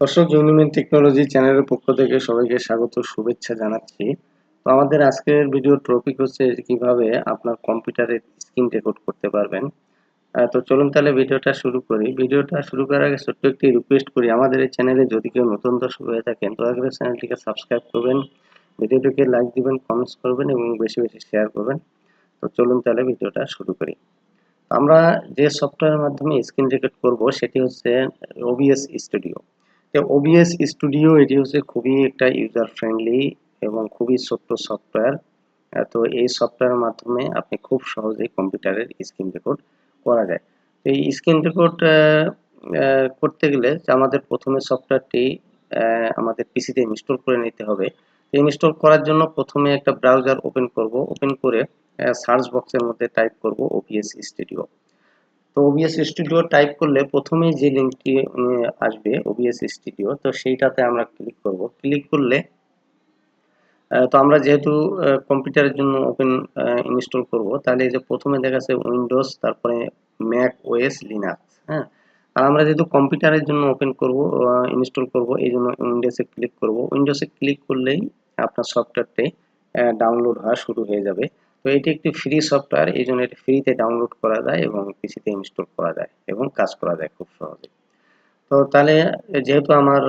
দর্শক ইউনিমেন টেকনোলজি চ্যানেলের পক্ষ থেকে সবাইকে স্বাগত, শুভেচ্ছা জানাচ্ছি। তো আমাদের আজকের ভিডিওর টপিক হচ্ছে কীভাবে আপনার কম্পিউটারের স্ক্রিন রেকর্ড করতে পারবেন। তো চলুন তাহলে ভিডিওটা শুরু করি। ভিডিওটা শুরু করার আগে ছোট্ট একটি রিকোয়েস্ট করি। আমাদের এই চ্যানেলে যদি কেউ নতুন দর্শক হয়ে থাকেন দয়া করে চ্যানেলটিকে সাবস্ক্রাইব করবেন, ভিডিওটিকে লাইক দিবেন কমেন্টস করবেন এবং বেশি বেশি শেয়ার করবেন। তো চলুন তাহলে ভিডিওটা শুরু করি। আমরা যে সফটওয়্যারের মাধ্যমে স্ক্রিন রেকর্ড করব, সেটি হচ্ছে ওবিএস স্টুডিও ওবিএস স্টুডিও এটি হচ্ছে খুবই একটা ইউজার ফ্রেন্ডলি এবং খুবই ছোট্ট সফটওয়্যার তো এই সফটওয়্যারের মাধ্যমে আপনি খুব সহজেই কম্পিউটারের স্ক্রিন রেকর্ড করা যায়। তো এই স্ক্রিন রেকর্ড করতে গেলে আমাদের প্রথমে সফটওয়্যারটি আমাদের পিসিতে ইনস্টল করে নিতে হবে। ইনস্টল করার জন্য প্রথমে একটা ব্রাউজার ওপেন করব। ওপেন করে সার্চ বক্সের মধ্যে টাইপ করব ওবিএস স্টুডিও তো ওবিএস স্টুডিও টাইপ করলে প্রথমেই যে লিঙ্কটি আসবে ওবিএস স্টুডিও তো সেইটাতে আমরা ক্লিক করব। ক্লিক করলে তো আমরা যেহেতু কম্পিউটারের জন্য ওপেন ইনস্টল করব, তাহলে এই যে প্রথমে দেখা যাচ্ছে উইন্ডোজ তারপরে ম্যাক ওএস লিনাক্স হ্যাঁ? আর আমরা যেহেতু কম্পিউটারের জন্য ওপেন করব ইনস্টল করব, এই জন্য উইন্ডোজে ক্লিক করব। উইন্ডোজে ক্লিক করলেই আপনার সফটওয়্যারটি ডাউনলোড হওয়া শুরু হয়ে যাবে। এটি একটি ফ্রি সফটওয়্যার এই জন্য এটি ফ্রিতে ডাউনলোড করা যায় এবং পিসিতে ইনস্টল করা যায় এবং কাজ করা যায় খুব সহজে। তো তাহলে যেহেতু আমার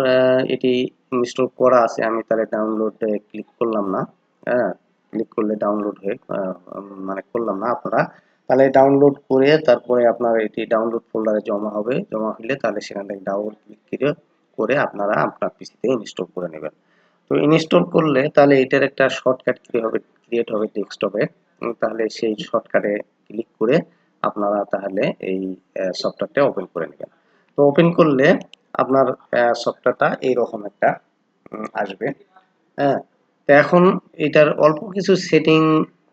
এটি ইনস্টল করা আছে, আমি তাহলে ডাউনলোড ক্লিক করলাম না হ্যাঁ? ক্লিক করলে ডাউনলোড হয়ে মানে করলাম না আপনারা। তাহলে ডাউনলোড করে তারপরে আপনার এটি ডাউনলোড ফোল্ডারে জমা হবে, জমা হলে তাহলে সেখান থেকে ডাউনলোড ক্লিক করে আপনারা আপনার পিসিতে ইনস্টল করে নেবেন। তো ইনস্টল করলে তাহলে এটার একটা শর্টকাট হবে ক্রিয়েট হবে ডেস্কটপে তাহলে সেই শর্টকাটে ক্লিক করে আপনারা তাহলে এই সফটওয়্যারটা ওপেন করে নেবেন। তো ওপেন করলে আপনার সফটওয়্যারটা এইরকম একটা আসবে। হ্যাঁ তো এখন এটার অল্প কিছু সেটিং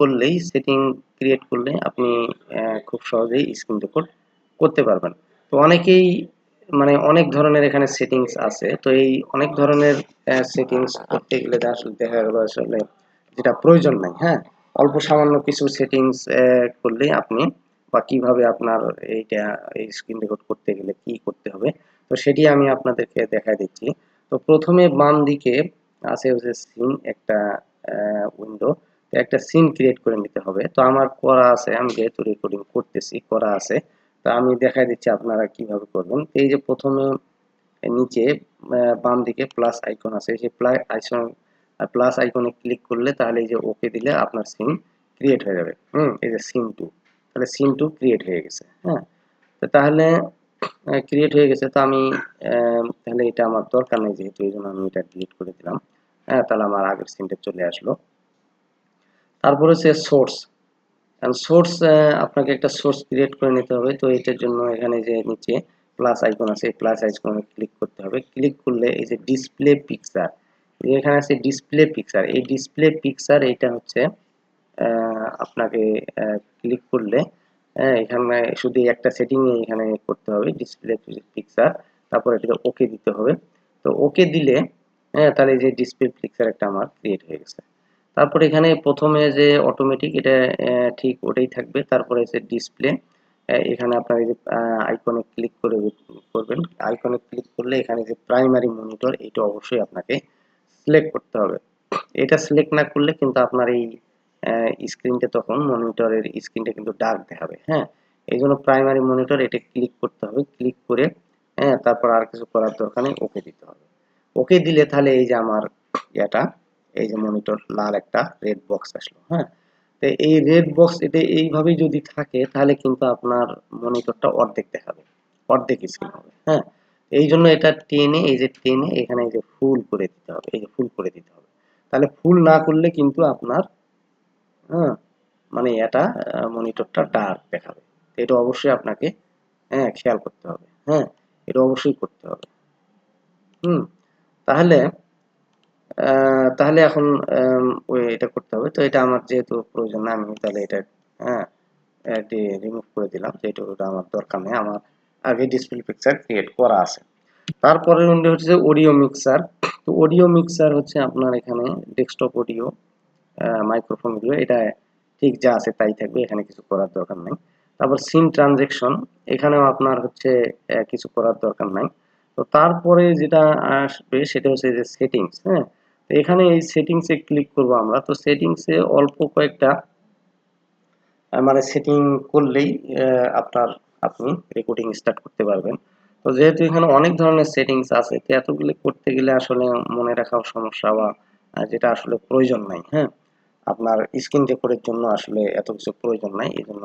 করলেই সেটিং ক্রিয়েট করলে আপনি খুব সহজেই স্ক্রিন রেকর্ড করতে পারবেন। তো অনেকেই মানে অনেক ধরনের এখানে সেটিংস আছে। তো এই অনেক ধরনের সেটিংস করতে গেলে আসলে দেখা গেল আসলে যেটা প্রয়োজন নাই হ্যাঁ? অল্প সামান্য কিছু সেটিংস করলেই আপনি বা কীভাবে আপনার এইটা, এই স্ক্রিন রেকর্ড করতে গেলে কি করতে হবে, তো সেটি আমি আপনাদেরকে দেখাই দিচ্ছি। তো প্রথমে বাম দিকে আছে হচ্ছে সিন একটা উইন্ডো তো একটা সিন ক্রিয়েট করে নিতে হবে। তো আমার করা আছে, আমি যেহেতু রেকর্ডিং করতেছি, করা আছে, তো আমি দেখাই দিচ্ছি আপনারা কীভাবে করবেন। এই যে প্রথমে নিচে বাম দিকে প্লাস আইকন আছে সেই প্লাস আইকন প্লাস আইকনে ক্লিক করলে তাহলে এই যে ওকে দিলে আপনার সিন ক্রিয়েট হয়ে যাবে। হুম, এই যে সিন টু তাহলে সিন টু ক্রিয়েট হয়ে গেছে হ্যাঁ? তো তাহলে ক্রিয়েট হয়ে গেছে। তো আমি তাহলে এটা আমার দরকার নেই যেহেতু, এই জন্য আমি এটা ডিলিট করে দিলাম। হ্যাঁ তাহলে আমার আগের সিনটা চলে আসলো। তারপরে হচ্ছে সোর্স সোর্স আপনাকে একটা সোর্স ক্রিয়েট করে নিতে হবে। তো এটার জন্য এখানে যে নিচে প্লাস আইকন আছে প্লাস আইকনে ক্লিক করতে হবে। ক্লিক করলে এই যে ডিসপ্লে পিকচার এখানে আছে ডিসপ্লে পিকচার এই ডিসপ্লে পিকচার এটা হচ্ছে আপনাকে ক্লিক করলে এখানে শুধু একটা সেটিং এখানে করতে হবে ডিসপ্লে পিকচার তারপর এটাকে ওকে দিতে হবে। তো ওকে দিলে হ্যাঁ তাহলে যে ডিসপ্লে পিকচার একটা আমার ক্রিয়েট হয়ে গেছে। তারপর এখানে প্রথমে যে অটোমেটিক এটা ঠিক ওটাই থাকবে। তারপরে যে ডিসপ্লে এখানে আপনার যে আইকনে ক্লিক করে করবেন। আইকনে ক্লিক করলে এখানে যে প্রাইমারি মনিটর এটা অবশ্যই আপনাকে সিলেক্ট করতে হবে। এটা সিলেক্ট না করলে কিন্তু আপনার এই স্ক্রিনটা তখন মনিটরের স্ক্রিনটা কিন্তু ডার্ক দেখাবে হ্যাঁ? এই জন্য প্রাইমারি মনিটর এটা ক্লিক করতে হবে। ক্লিক করে হ্যাঁ তারপর আর কিছু করার দরকার নেই ওকে দিতে হবে। ওকে দিলে তাহলে এই যে আমার এটা এই যে মনিটর লাল একটা রেড বক্স আসলো হ্যাঁ? তো এই রেড বক্স এটা এইভাবেই যদি থাকে, তাহলে কিন্তু আপনার মনিটরটা অর্ধেক দেখাবে, অর্ধেক স্ক্রিন হবে হ্যাঁ? এই জন্য এটা টেনে, এই যে টেনে, এখানে এই যে ফুল করে দিতে হবে, এই যে ফুল করে দিতে হবে। তাহলে ফুল না করলে কিন্তু আপনার হ্যাঁ মানে এটা মনিটরটা ডার্ক দেখাবে। এটা অবশ্যই আপনাকে হ্যাঁ খেয়াল করতে হবে হ্যাঁ এটা অবশ্যই করতে হবে। হুম, তাহলে তাহলে এখন ওই এটা করতে হবে। তো এটা আমার যেহেতু প্রয়োজন না, আমি তাহলে এটা হ্যাঁ রিমুভ করে দিলাম, যেহেতু আমার দরকার নেই, আমার আগে ডিসপ্লে পিকচার ক্রিয়েট করা আছে। তারপরে উইন্ডো হচ্ছে অডিও মিক্সার তো অডিও মিক্সার হচ্ছে আপনার এখানে ডেস্কটপ অডিও মাইক্রোফোন অডিও এটা ঠিক যা আছে তাই থাকবে, এখানে কিছু করার দরকার নেই। তারপর সিম ট্রানজেকশন এখানেও আপনার হচ্ছে কিছু করার দরকার নাই। তো তারপরে যেটা আসবে, সেটা হচ্ছে যে সেটিংস হ্যাঁ? তো এখানে এই সেটিংসে ক্লিক করব আমরা। তো সেটিংসে অল্প কয়েকটা মানে সেটিং করলেই আপনার আপনি রেকর্ডিং স্টার্ট করতে পারবেন। তো যেহেতু এখানে অনেক ধরনের সেটিংস আছে, তো এতগুলো করতে গেলে আসলে মনে রাখাও সমস্যা বা যেটা আসলে প্রয়োজন নাই হ্যাঁ? আপনার স্ক্রিন রেকর্ডের জন্য আসলে এত কিছু প্রয়োজন নাই, এই জন্য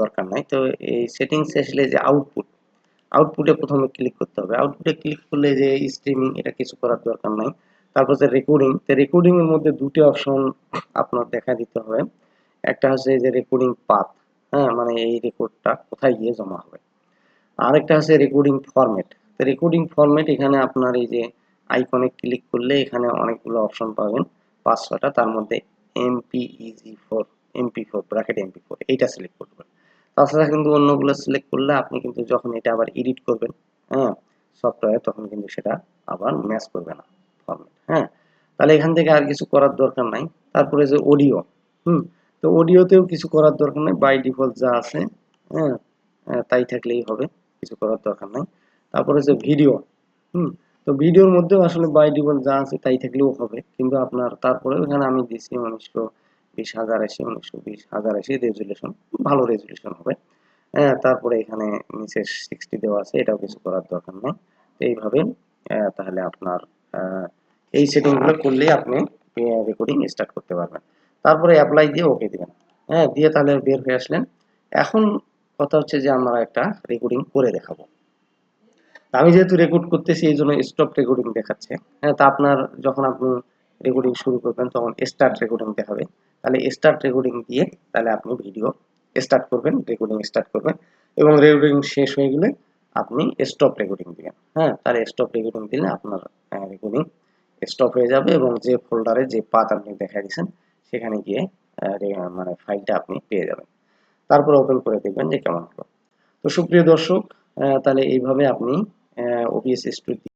দরকার নাই। তো এই সেটিংসে আসলে যে আউটপুট আউটপুটে প্রথমে ক্লিক করতে হবে। আউটপুটে ক্লিক করলে যে স্ট্রিমিং এটা কিছু করার দরকার নাই। তারপর যে রেকর্ডিং তো রেকর্ডিং এর মধ্যে দুটি অপশন আপনার দেখা দিতে হবে। একটা হচ্ছে যে রেকর্ডিং পাথ হ্যাঁ মানে এই রেকর্ডটা কোথায় গিয়ে জমা হবে? আরেকটা হচ্ছে রেকর্ডিং ফরম্যাট তো রেকর্ডিং ফরম্যাট এখানে আপনার এই যে আইকনে ক্লিক করলে এখানে অনেকগুলো অপশন পাবেন। পাঁচ ছটা তার মধ্যে MPEG four MP four bracket MP four এইটা সিলেক্ট করবেন। তাছাড়া কিন্তু অন্যগুলো সিলেক্ট করলে আপনি কিন্তু যখন এটা আবার এডিট করবেন হ্যাঁ সফটওয়্যার তখন কিন্তু সেটা আবার ম্যাচ করবে না ফরম্যাট হ্যাঁ। তাহলে এখান থেকে আর কিছু করার দরকার নাই। তারপরে যে অডিও হুম তো অডিওতেও কিছু করার দরকার নেই। বাই ডিফল্ট যা আছে হ্যাঁ তাই থাকলেই হবে। কিছু করার দরকার নাই। তারপরে যে ভিডিও হুম, তো ভিডিওর মধ্যেও আসলে বাই ডিফল্ট যা আছে তাই থাকলেও হবে। কিন্তু আপনার তারপরে এখানে আমি দিছি উনিশশো বিশ হাজার আশি উনিশশো বিশ হাজার আশি রেজুলেশন ভালো রেজুলেশন হবে। হ্যাঁ তারপরে এখানে নিচে সিক্সটি দেওয়া আছে, এটাও কিছু করার দরকার নেই। তো এইভাবে তাহলে আপনার এই সেটিংগুলো করলেই আপনি রেকর্ডিং স্টার্ট করতে পারবেন। তারপরে অ্যাপ্লাই দিয়ে ওকে দিবেন হ্যাঁ দিয়ে তাহলে বের হয়ে আসলেন। এখন কথা হচ্ছে যে আমরা একটা রেকর্ডিং করে দেখাবো। আমি যেহেতু রেকর্ড করতেছি, এই জন্য স্টপ রেকর্ডিং দেখাচ্ছে। হ্যাঁ তা আপনার যখন আপনি রেকর্ডিং শুরু করবেন, তখন স্টার্ট রেকর্ডিং দেখাবে। তাহলে স্টার্ট রেকর্ডিং দিয়ে তাহলে আপনি ভিডিও স্টার্ট করবেন রেকর্ডিং স্টার্ট করবেন এবং রেকর্ডিং শেষ হয়ে গেলে আপনি স্টপ রেকর্ডিং দিবেন। হ্যাঁ তাহলে স্টপ রেকর্ডিং দিলে আপনার রেকর্ডিং স্টপ হয়ে যাবে এবং যে ফোল্ডারে যে পাত আপনি দেখা দিয়েছেন সেখানে গিয়ে মানে ফাইলটা আপনি পেয়ে যাবেন। তারপর ওপেন করে দেখবেন যে কেমন হলো। তো সুপ্রিয় দর্শক তাহলে এইভাবে আপনি ওবিএস স্টুডিও